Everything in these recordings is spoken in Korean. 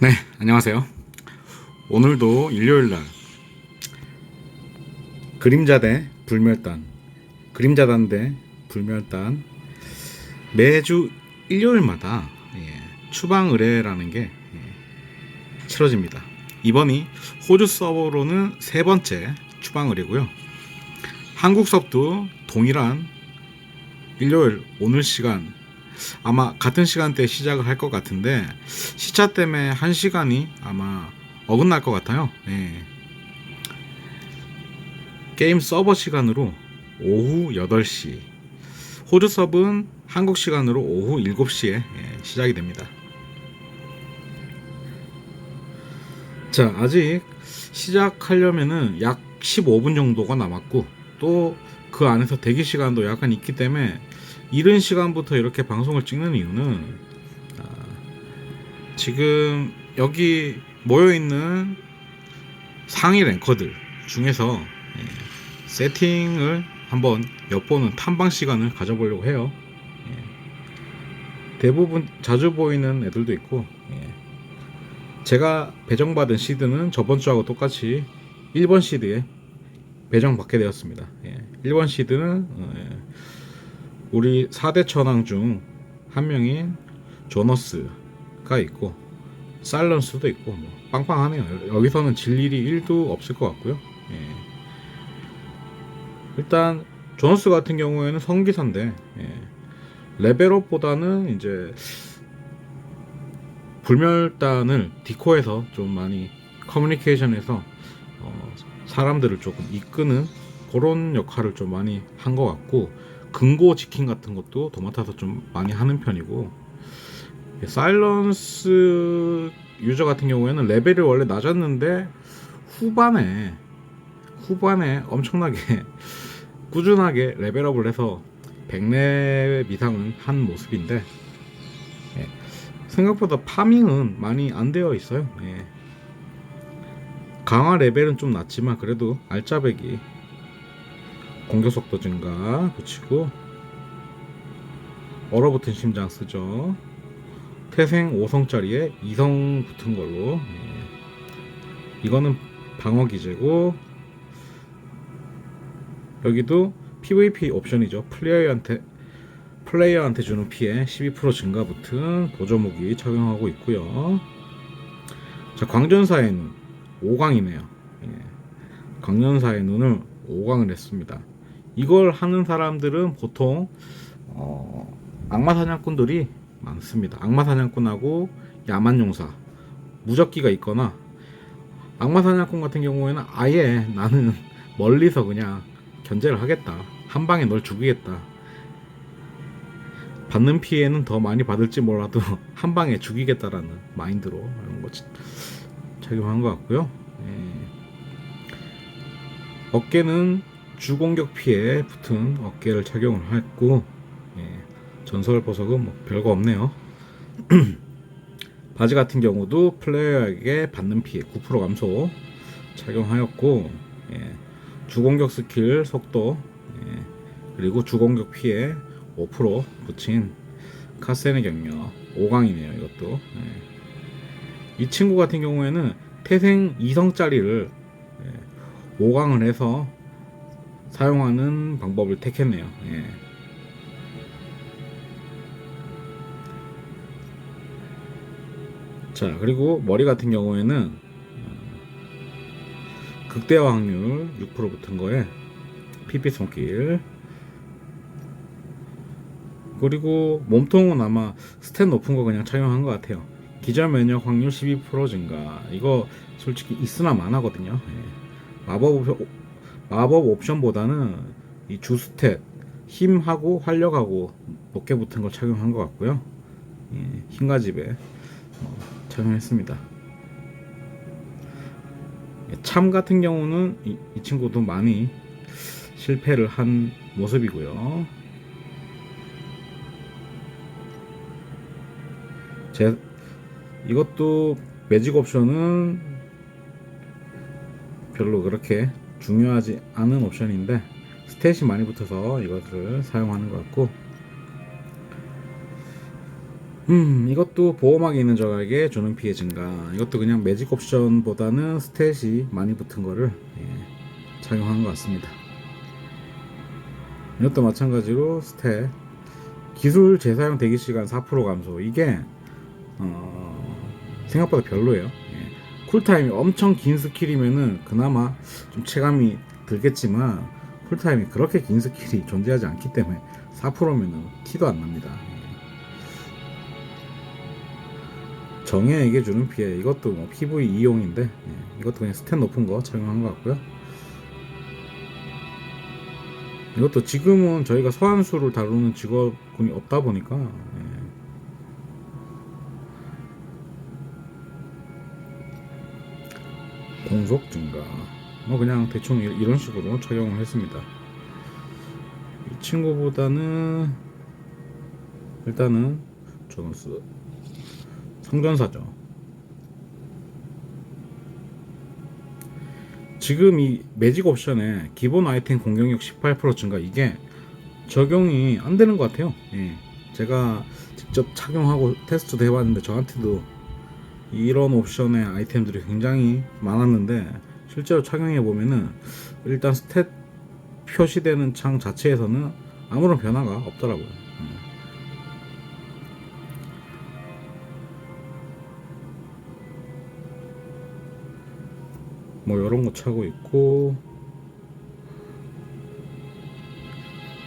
네, 안녕하세요. 오늘도 일요일 날 그림자 대 불멸단, 그림자단 대 불멸단 매주 일요일마다 예, 추방 의뢰라는 게 예, 치러집니다. 이번이 호주 서버로는 세 번째 추방 의뢰고요. 한국 서버도 동일한 일요일 오늘 시간 아마 같은 시간대에 시작을 할 것 같은데 시차 때문에 한 시간이 아마 어긋날 것 같아요. 예. 게임 서버 시간으로 오후 8시 호주 서브는 한국 시간으로 오후 7시에 예, 시작이 됩니다. 자 아직 시작하려면은 약 15분 정도가 남았고 또 그 안에서 대기 시간도 약간 있기 때문에 이른 시간부터 이렇게 방송을 찍는 이유는 아, 지금 여기 모여 있는 상위 랭커들 중에서 예, 세팅을 한번 엿보는 탐방 시간을 가져보려고 해요. 예. 대부분 자주 보이는 애들도 있고 예. 제가 배정받은 시드는 저번 주하고 똑같이 1번 시드에 배정받게 되었습니다. 예. 1번 시드는 어, 예. 우리 4대 천왕 중 한 명인 조너스가 있고 사일런스도 있고 뭐 빵빵하네요. 여기서는 질 일이 1도 없을 것 같고요. 예. 일단 조너스 같은 경우에는 성기사인데 예. 레벨업보다는 이제 불멸단을 디코에서 좀 많이 커뮤니케이션에서 어, 사람들을 조금 이끄는 그런 역할을 좀 많이 한 것 같고 근고 지킴 같은 것도 도맡아서 좀 많이 하는 편이고 사일런스 유저 같은 경우에는 레벨이 원래 낮았는데 후반에 후반에 엄청나게 꾸준하게 레벨업을 해서 100레벨 이상은 한 모습인데 예, 생각보다 파밍은 많이 안 되어 있어요. 예. 강화 레벨은 좀 낮지만 그래도 알짜배기 공격 속도 증가 붙이고 얼어붙은 심장 쓰죠. 태생 5성짜리에 2성 붙은 걸로 예. 이거는 방어 기제고 여기도 PVP 옵션이죠. 플레이어한테 플레이어한테 주는 피해 12% 증가 붙은 보조 무기 착용하고 있고요. 자 광전사의 눈 5강이네요. 예. 광전사의 눈을 5강을 했습니다. 이걸 하는 사람들은 보통 어, 악마 사냥꾼들이 많습니다. 악마 사냥꾼하고 야만 용사, 무적기가 있거나 악마 사냥꾼 같은 경우에는 아예 나는 멀리서 그냥 견제를 하겠다. 한 방에 널 죽이겠다. 받는 피해는 더 많이 받을지 몰라도 한 방에 죽이겠다라는 마인드로 이런 거 착용한 것 같고요. 예. 어깨는 주공격 피해 붙은 어깨를 착용을 했고 예. 전설 보석은 뭐 별거 없네요. 바지 같은 경우도 플레이어에게 받는 피해 9% 감소 착용하였고 예. 주공격 스킬 속도 예. 그리고 주공격 피해 5% 붙인 카세네 경력 5강이네요 이것도 예. 이 친구 같은 경우에는 태생 2성짜리를 예. 5강을 해서 사용하는 방법을 택했네요. 예. 자 그리고 머리 같은 경우에는 어, 극대화 확률 6% 붙은 거에 PP 손길. 그리고 몸통은 아마 스탯 높은 거 그냥 착용한 것 같아요. 기절 면역 확률 12% 증가. 이거 솔직히 있으나 마나거든요. 예. 마법 마법 옵션보다는 이 주스탯 힘하고 활력하고 높게 붙은 걸 착용한 것 같고요 예. 힘과 집에 어, 착용했습니다 예, 참 같은 경우는 이, 이 친구도 많이 실패를 한 모습이고요 제 이것도 매직 옵션은 별로 그렇게 중요하지 않은 옵션인데 스탯이 많이 붙어서 이것을 사용하는 것 같고 음, 이것도 보호막이 있는 적에게 주는 피해 증가. 이것도 그냥 매직 옵션보다는 스탯이 많이 붙은 거를 예, 착용한 것 같습니다. 이것도 마찬가지로 스탯. 기술 재사용 대기 시간 4% 감소. 이게 어, 생각보다 별로예요. 예. 쿨타임이 엄청 긴 스킬이면은 그나마 좀 체감이 들겠지만 쿨타임이 그렇게 긴 스킬이 존재하지 않기 때문에 4%면은 티도 안 납니다. 예. 정예에게 주는 피해 이것도 뭐 PV 이용인데 예, 이것도 그냥 스탯 높은 거 착용한 것 같고요. 이것도 지금은 저희가 소환수를 다루는 직업군이 없다 보니까 공속 증가 뭐 그냥 대충 이- 이런 식으로 착용을 했습니다. 이 친구보다는 일단은 조너스 성전사죠. 지금 이 매직 옵션에 기본 아이템 공격력 18% 증가 이게 적용이 안 되는 것 같아요. 예. 제가 직접 착용하고 테스트도 해봤는데 저한테도 이런 옵션의 아이템들이 굉장히 많았는데 실제로 착용해 보면은 일단 스탯 표시되는 창 자체에서는 아무런 변화가 없더라고요. 예. 뭐 이런 거 차고 있고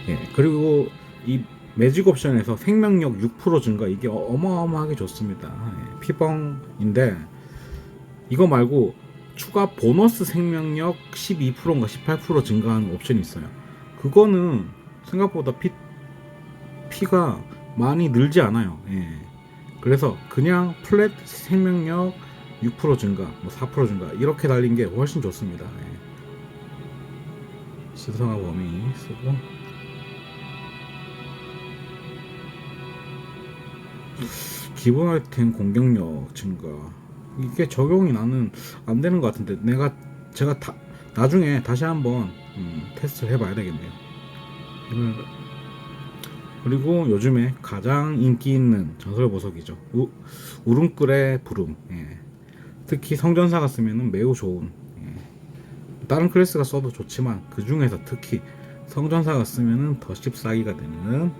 예 그리고 이 매직 옵션에서 생명력 6% 증가 이게 어- 어마어마하게 좋습니다 예, 피벙인데 이거 말고 추가 보너스 생명력 12%인가 18% 증가하는 옵션이 있어요 그거는 생각보다 피 피가 많이 늘지 않아요 예. 그래서 그냥 플랫 생명력 6% 증가, 뭐 4% 증가 이렇게 달린 게 훨씬 좋습니다. 예. 신성화 범위 쓰고 기본 아이템 공격력 증가 이게 적용이 나는 안 되는 것 같은데 내가 제가 다, 나중에 다시 한번 음, 테스트를 해봐야 되겠네요. 이걸 그리고 요즘에 가장 인기 있는 전설 보석이죠. 우, 울음꿀의 부름. 예. 특히 성전사가 쓰면 매우 좋은. 예. 다른 클래스가 써도 좋지만 그 중에서 특히 성전사가 쓰면 더 씹싸기가 되는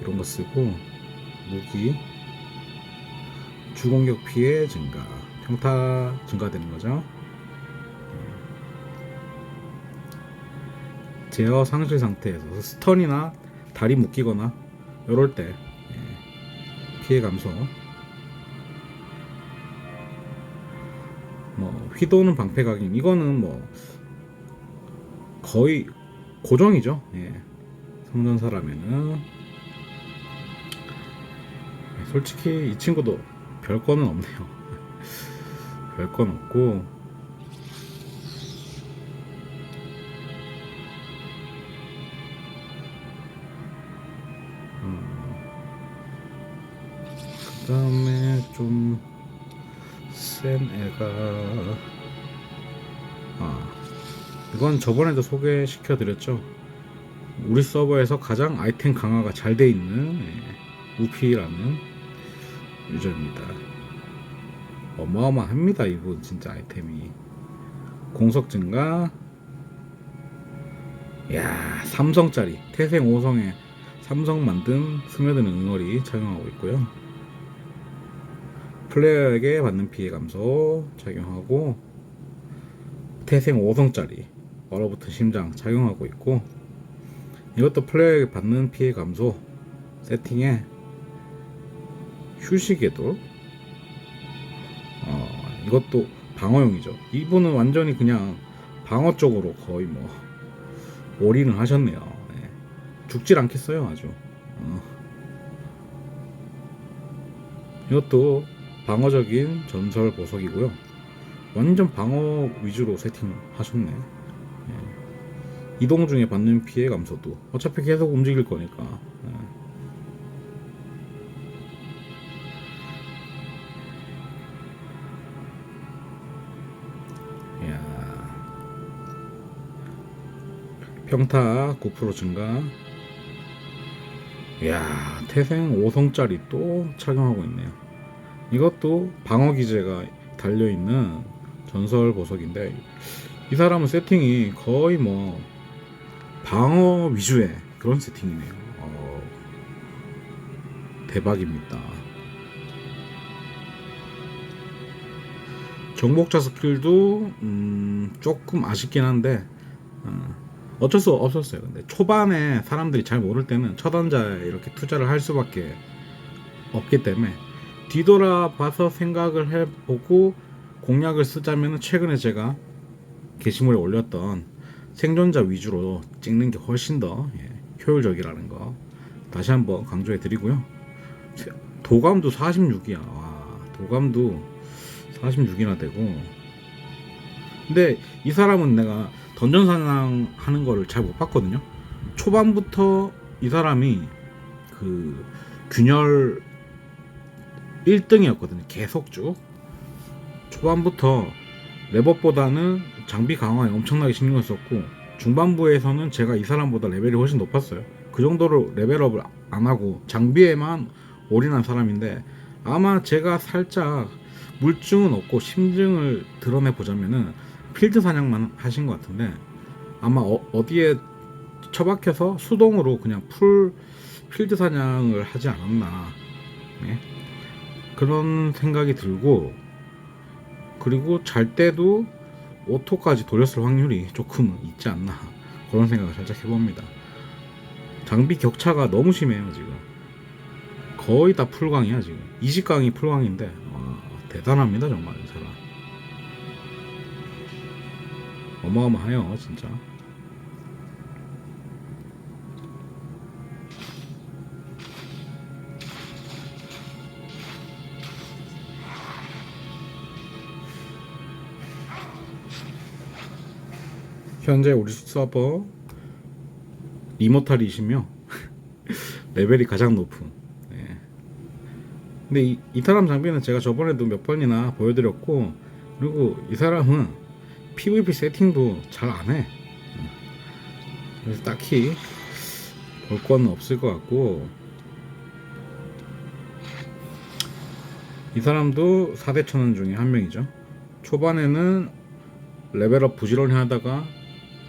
이런 거 쓰고 무기 주공격 피해 증가, 평타 증가되는 거죠. 예. 제어 상실 상태에서 스턴이나 다리 묶이거나 이럴 때 예, 피해 감소 뭐 휘도는 방패 각인 이거는 뭐 거의 고정이죠 예. 성전사라면은 예, 솔직히 이 친구도 별 거는 없네요. 별건 없고. 그 다음에 좀 센 애가 아 이건 저번에도 소개시켜 드렸죠. 우리 서버에서 가장 아이템 강화가 잘 돼 있는 예, 우피라는 유저입니다. 어마어마합니다 이분 진짜 아이템이. 공속 증가. 야 삼성짜리. 태생 5성에 삼성 만든 스며드는 응어리 착용하고 있고요. 플레이어에게 받는 피해 감소 착용하고 태생 5성짜리 얼어붙은 심장 착용하고 있고 이것도 플레이어에게 받는 피해 감소 세팅에 휴식에도 어, 이것도 방어용이죠 이분은 완전히 그냥 방어 쪽으로 거의 뭐 올인을 하셨네요 예. 죽질 않겠어요 아주 어. 이것도 방어적인 전설 보석이고요. 완전 방어 위주로 세팅하셨네. 예. 이동 중에 받는 피해 감소도 어차피 계속 움직일 거니까. 평타 9% 증가. 이야, 태생 5성짜리 또 착용하고 있네요. 이것도 방어 기제가 달려 있는 전설 보석인데 이 사람은 세팅이 거의 뭐 방어 위주의 그런 세팅이네요. 어, 대박입니다. 정복자 스킬도 음, 조금 아쉽긴 한데 어, 어쩔 수 없었어요. 근데 초반에 사람들이 잘 모를 때는 첫원자에 이렇게 투자를 할 수밖에 없기 때문에 뒤돌아봐서 생각을 해보고 공략을 쓰자면 최근에 제가 게시물에 올렸던 생존자 위주로 찍는 게 훨씬 더 예, 효율적이라는 거 다시 한번 강조해 드리고요. 도감도 46이야. 와, 도감도 46이나 되고. 근데 이 사람은 내가 던전 사냥 하는 거를 잘 못 봤거든요. 초반부터 이 사람이 그 균열 1등이었거든요. 계속 쭉. 초반부터 레버보다는 장비 강화에 엄청나게 신경을 썼고 중반부에서는 제가 이 사람보다 레벨이 훨씬 높았어요. 그 정도로 레벨업을 안 하고 장비에만 올인한 사람인데 아마 제가 살짝 물증은 없고 심증을 드러내 보자면은 필드 사냥만 하신 것 같은데 아마 어, 디에 처박혀서 수동으로 그냥 풀 필드 사냥을 하지 않았나 네? 그런 생각이 들고 그리고 잘 때도 오토까지 돌렸을 확률이 조금 있지 않나 그런 생각을 살짝 해봅니다. 장비 격차가 너무 심해요 지금 거의 다 풀광이야 지금 20강이 풀광인데 와, 대단합니다 정말 어마어마해요 진짜 현재 우리 서버 이모탈이시며 레벨이 가장 높은 네. 근데 이, 이 사람 장비는 제가 저번에도 몇 번이나 보여드렸고 그리고 이 사람은 PVP 세팅도 잘 안 해. 그래서 딱히 볼 건 없을 것 같고. 이 사람도 4대 천원 중에 한 명이죠. 초반에는 레벨업 부지런히 하다가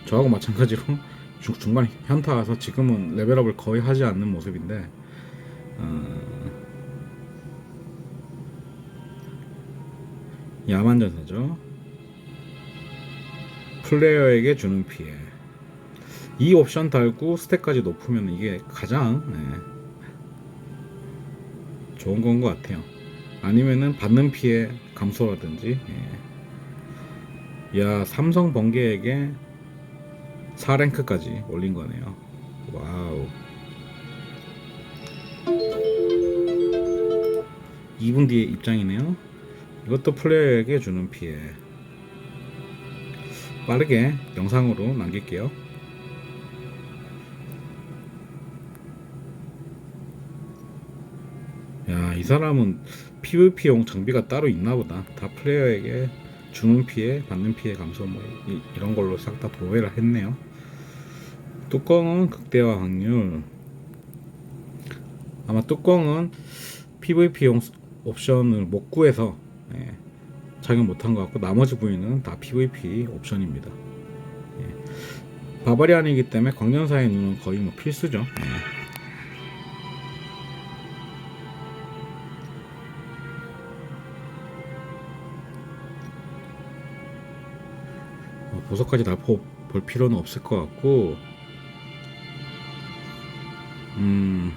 저하고 마찬가지로 중, 중간에 현타 와서 지금은 레벨업을 거의 하지 않는 모습인데 어, 야만 전사죠. 플레이어에게 주는 피해. 이 옵션 달고 스택까지 높으면 이게 가장 네, 좋은 건 것 같아요. 아니면은 받는 피해 감소라든지. 예. 야 삼성 번개에게 4랭크까지 올린 거네요. 와우. 2분 뒤에 입장이네요. 이것도 플레이어에게 주는 피해. 빠르게 영상으로 남길게요. 야, 이 사람은 PVP용 장비가 따로 있나 보다. 다 플레이어에게 주는 피해, 받는 피해 감소 뭐 이, 이런 걸로 싹다 도배를 했네요. 뚜껑은 극대화 확률. 아마 뚜껑은 PVP용 옵션을 못 구해서 예, 착용 못한 것 같고 나머지 부위는 다 PVP 옵션입니다. 예. 바바리안이기 때문에 광전사의 눈은 거의 뭐 필수죠. 예. 어, 보석까지 다볼 필요는 없을 것 같고 음,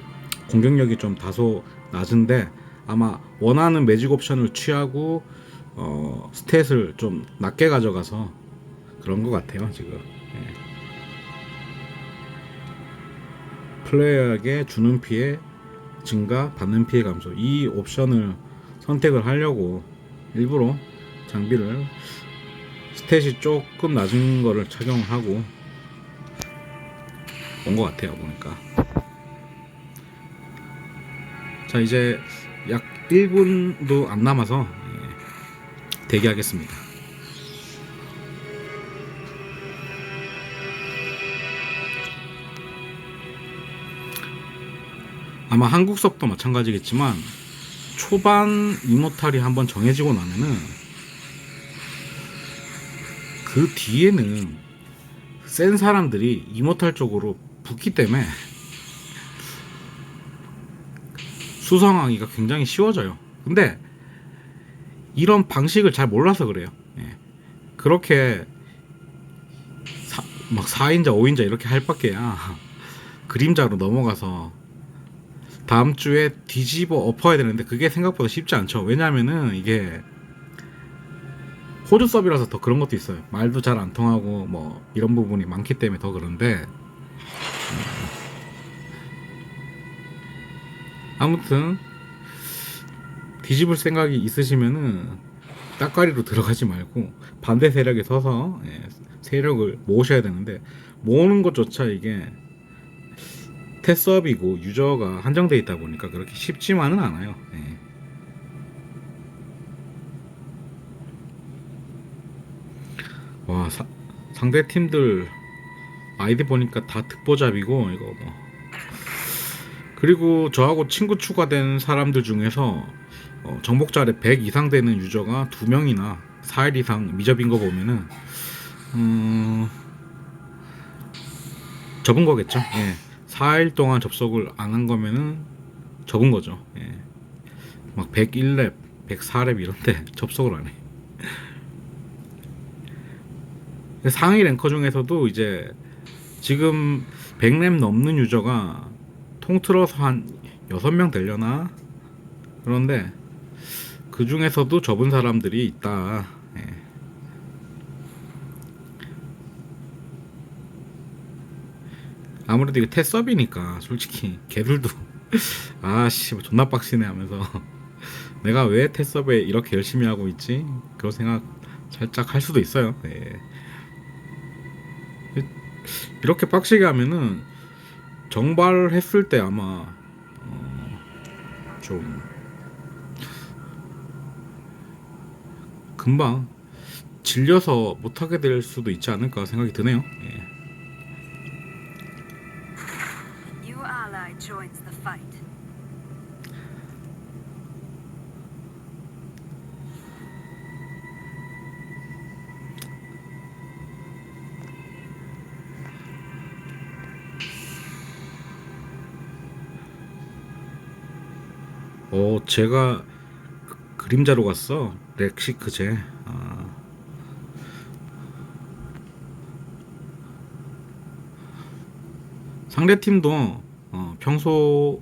공격력이 좀 다소 낮은데 아마 원하는 매직 옵션을 취하고 어, 스탯을 좀 낮게 가져가서 그런 것 같아요 지금. 예. 플레이어에게 주는 피해 증가 받는 피해 감소. 이 옵션을 선택을 하려고 일부러 장비를 스탯이 조금 낮은 거를 착용하고 온 것 같아요 보니까. 자 이제 약 1분도 안 남아서 예, 대기하겠습니다 아마 한국 서버도 마찬가지겠지만 초반 이모탈이 한번 정해지고 나면은 그 뒤에는 센 사람들이 이모탈 쪽으로 붙기 때문에 수성하기가 굉장히 쉬워져요. 근데 이런 방식을 잘 몰라서 그래요. 예. 그렇게 사, 막 4인자, 5인자 이렇게 할 밖에야 그림자로 넘어가서 다음 주에 뒤집어 엎어야 되는데 그게 생각보다 쉽지 않죠. 왜냐면은 이게 호주 서비라서 더 그런 것도 있어요. 말도 잘 안 통하고 뭐 이런 부분이 많기 때문에 더 그런데 음. 아무튼 뒤집을 생각이 있으시면은 따까리로 들어가지 말고 반대 세력에 서서 예, 세력을 모으셔야 되는데 모으는 것조차 이게 테스업이고 유저가 한정돼 있다 보니까 그렇게 쉽지만은 않아요. 예. 와 사- 상대 팀들 아이디 보니까 다 특보잡이고 이거 뭐 그리고 저하고 친구 추가된 사람들 중에서 어, 정복자에 100 이상 되는 유저가 두 명이나 4일 이상 미접인 거 보면은 음, 접은 거겠죠. 예. 4일 동안 접속을 안 한 거면은 접은 거죠. 예. 막 101렙, 104렙 이런데 접속을 안 해. 상위 랭커 중에서도 이제 지금 100렙 넘는 유저가 통틀어서 한 6명 되려나? 그런데 그 중에서도 접은 사람들이 있다. 예. 아무래도 이게 테스업이니까 솔직히 걔들도 아씨 뭐 존나 빡시네 하면서 내가 왜 테스업에 이렇게 열심히 하고 있지? 그런 생각 살짝 할 수도 있어요. 예. 이렇게 빡시게 하면은 정발했을 때 아마 어, 좀 금방 질려서 못하게 될 수도 있지 않을까 생각이 드네요. 예. New ally joins the fight. 어, 제가 그- 그림자로 갔어. 렉시크제. 아. 상대 팀도 어, 평소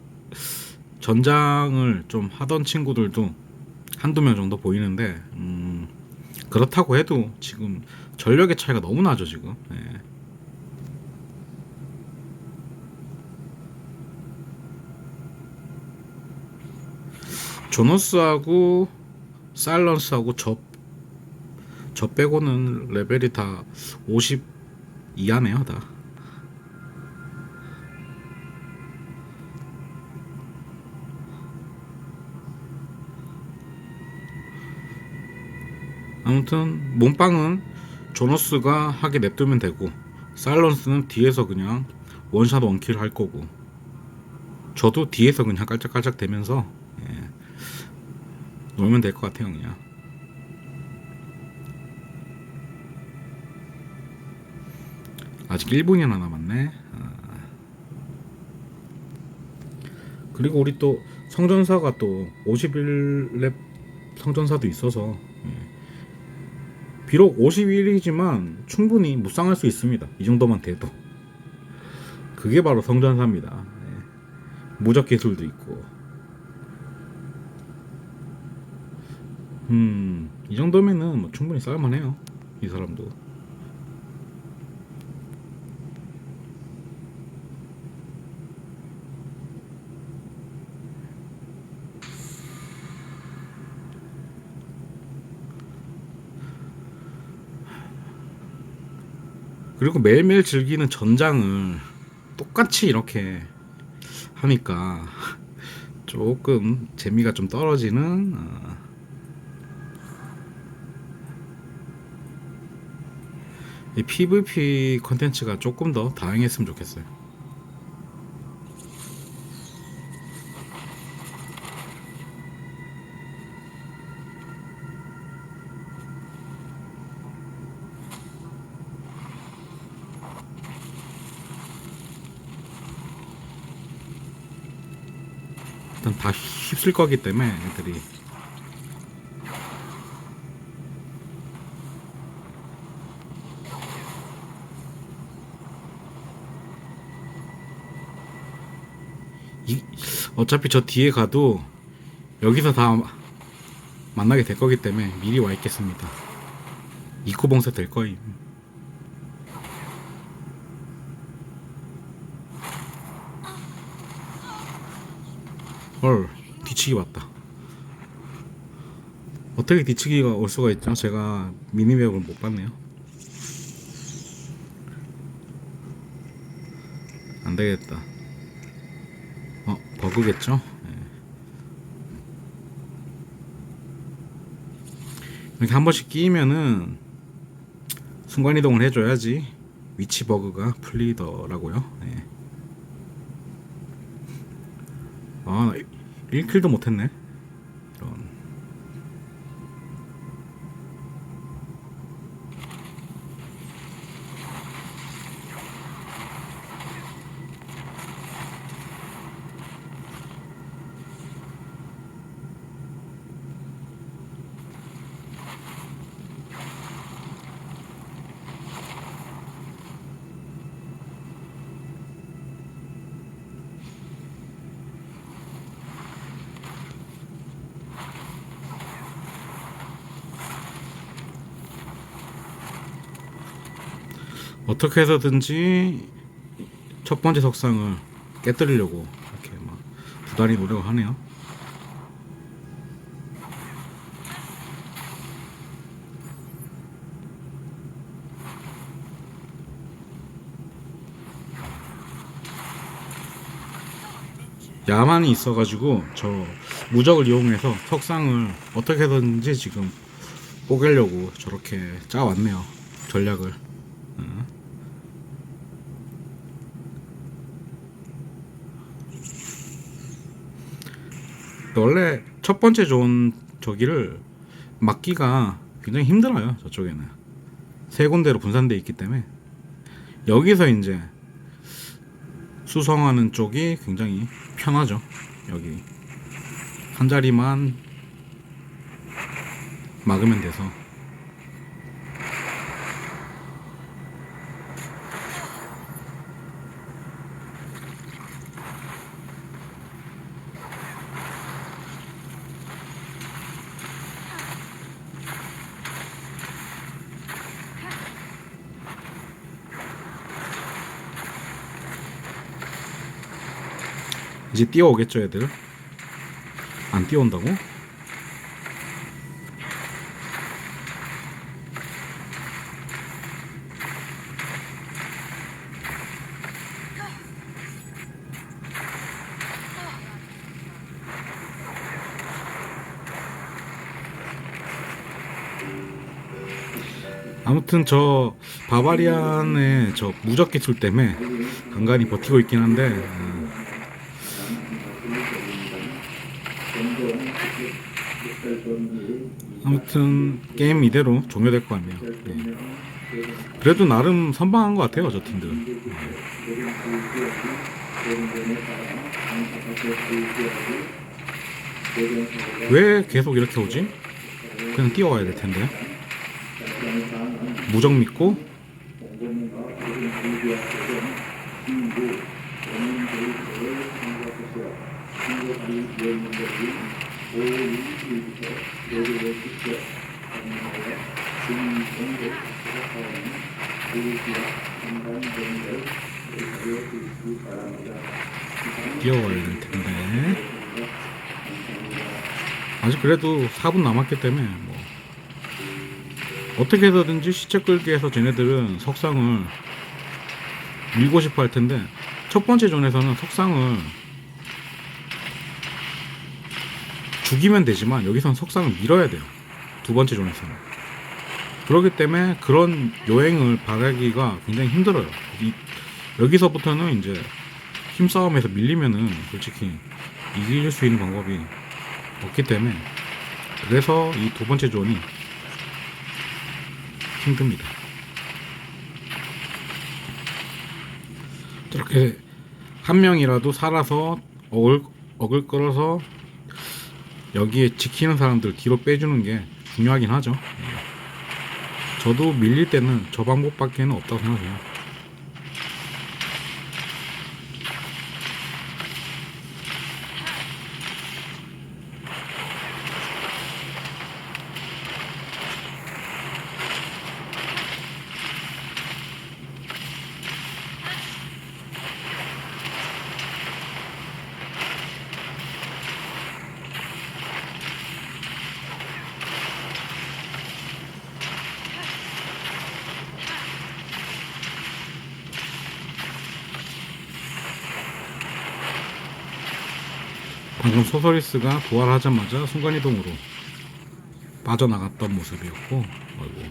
전장을 좀 하던 친구들도 한두 명 정도 보이는데 음, 그렇다고 해도 지금 전력의 차이가 너무 나죠 지금. 예. 조너스하고 사일런스하고 저, 저 빼고는 레벨이 다 50 이하네요 다. 아무튼 몸빵은 조너스가 하게 냅두면 되고 사일런스는 뒤에서 그냥 원샷 원킬 할 거고 저도 뒤에서 그냥 깔짝깔짝 대면서 예, 놀면 될 것 같아요 그냥 아직 1분이나 남았네 아. 그리고 우리 또 성전사가 또 51렙 성전사도 있어서 예. 비록 51이지만 충분히 무쌍할 수 있습니다 이 정도만 돼도 그게 바로 성전사입니다 예. 무적 기술도 있고 음, 이 정도면은 뭐 충분히 싸울만 해요. 이 사람도. 그리고 매일매일 즐기는 전장을 똑같이 이렇게 하니까 조금 재미가 좀 떨어지는 이 PVP 컨텐츠가 조금 더 다양했으면 좋겠어요. 일단 다 휩쓸 거기 때문에 애들이 어차피 저 뒤에 가도 여기서 다 만나게 될 거기 때문에 미리 와 있겠습니다. 입구 봉쇄 될 거임. 헐 뒤치기 왔다. 어떻게 뒤치기가 올 수가 있죠? 제가 미니맵을 못 봤네요. 안 되겠다. 어 버그겠죠? 네. 이렇게 한 번씩 끼면은 순간 이동을 해줘야지 위치 버그가 풀리더라고요. 네. 아, 1킬도 못했네. 이런. 어떻게 해서든지 첫 번째 석상을 깨뜨리려고 이렇게 막 부단히 노력을 하네요. 야만이 있어가지고 저 무적을 이용해서 석상을 어떻게 해서든지 지금 뽀개려고 저렇게 짜왔네요 전략을. 원래 첫 번째 존 저기를 막기가 굉장히 힘들어요 저쪽에는. 세 군데로 분산돼 있기 때문에. 여기서 이제 수성하는 쪽이 굉장히 편하죠 여기. 한 자리만 막으면 돼서 이제 뛰어오겠죠 애들 안 뛰어온다고? 아무튼 저 바바리안의 저 무적 기술 때문에 간간히 버티고 있긴 한데 음, 아무튼 게임 이대로 종료될 것 같네요. 네. 그래도 나름 선방한 것 같아요 저 팀들. 왜 계속 이렇게 오지? 그냥 뛰어와야 될 텐데. 무적 믿고 될 텐데. 아직 그래도 4분 남았기 때문에 뭐 어떻게 해서든지 시체 끌기 해서 쟤네들은 석상을 밀고 싶어 할 텐데 첫 번째 존에서는 석상을 죽이면 되지만 여기선 석상을 밀어야 돼요. 두 번째 존에서는. 그렇기 때문에 그런 요행을 바라기가 굉장히 힘들어요. 이, 여기서부터는 이제 힘싸움에서 밀리면은 솔직히 이길 수 있는 방법이 없기 때문에 그래서 이 두 번째 존이 힘듭니다. 저렇게 한 명이라도 살아서 올, 어글 끌어서 여기에 지키는 사람들 뒤로 빼주는 게 중요하긴 하죠. 예. 저도 밀릴 때는 저 방법밖에는 없다고 생각해요. 방금 소서리스가 부활하자마자 순간이동으로 빠져나갔던 모습이었고 어이구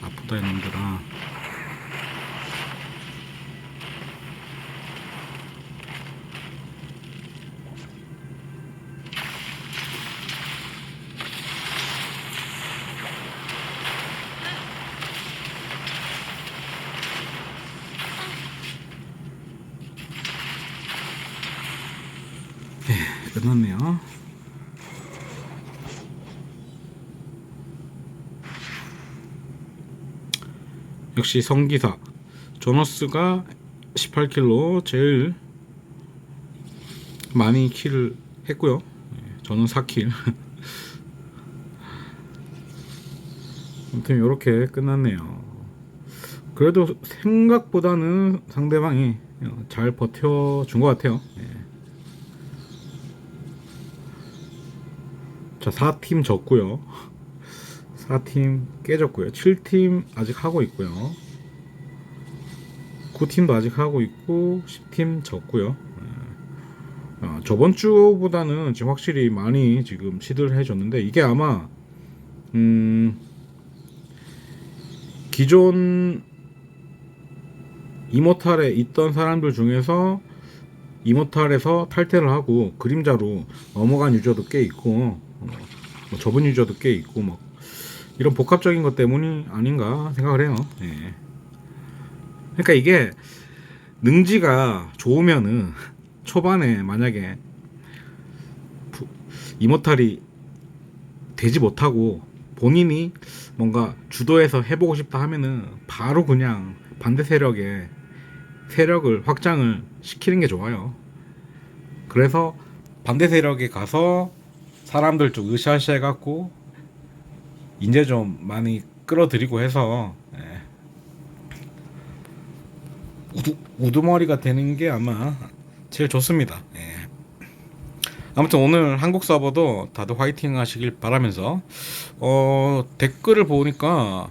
아프다 이놈들아 끝났네요. 역시 성기사. 조너스가 18킬로 제일 많이 킬을 했고요. 예, 저는 4킬. 아무튼 이렇게 끝났네요. 그래도 생각보다는 상대방이 잘 버텨준 것 같아요 예. 자 4팀 졌고요. 4팀 깨졌고요. 7팀 아직 하고 있고요. 9팀도 아직 하고 있고 10팀 졌고요. 예. 아, 저번 주보다는 지금 확실히 많이 지금 시드를 해줬는데 이게 아마 음 기존 이모탈에 있던 사람들 중에서 이모탈에서 탈퇴를 하고 그림자로 넘어간 유저도 꽤 있고 어, 뭐 접은 유저도 꽤 있고 막 이런 복합적인 것 때문이 아닌가 생각을 해요. 예. 그러니까 이게 능지가 좋으면은 초반에 만약에 부- 이모탈이 되지 못하고 본인이 뭔가 주도해서 해보고 싶다 하면은 바로 그냥 반대 세력에 세력을 확장을 시키는 게 좋아요. 그래서 반대 세력에 가서 사람들 좀 으쌰으쌰 해갖고 이제 좀 많이 끌어들이고 해서 예. 우두, 우두 머리가 되는 게 아마 제일 좋습니다. 예. 아무튼 오늘 한국 서버도 다들 화이팅 하시길 바라면서 어, 댓글을 보니까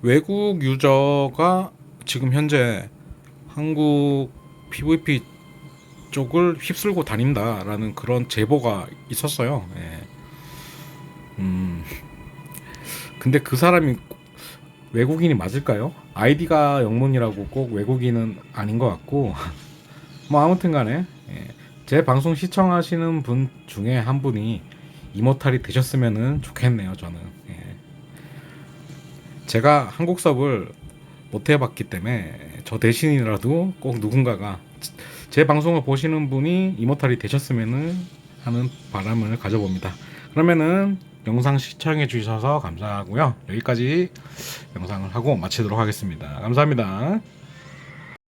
외국 유저가 지금 현재 한국 PVP 쪽을 휩쓸고 다닌다라는 그런 제보가 있었어요. 예. 음. 근데 그 사람이 외국인이 맞을까요? 아이디가 영문이라고 꼭 외국인은 아닌 것 같고 뭐 아무튼간에 예. 제 방송 시청하시는 분 중에 한 분이 이모탈이 되셨으면 좋겠네요. 저는 예. 제가 한국 섭을 못 해봤기 때문에 저 대신이라도 꼭 누군가가 제 방송을 보시는 분이 이모탈이 되셨으면 하는 바람을 가져봅니다. 그러면은 영상 시청해 주셔서 감사하고요. 여기까지 영상을 하고 마치도록 하겠습니다. 감사합니다.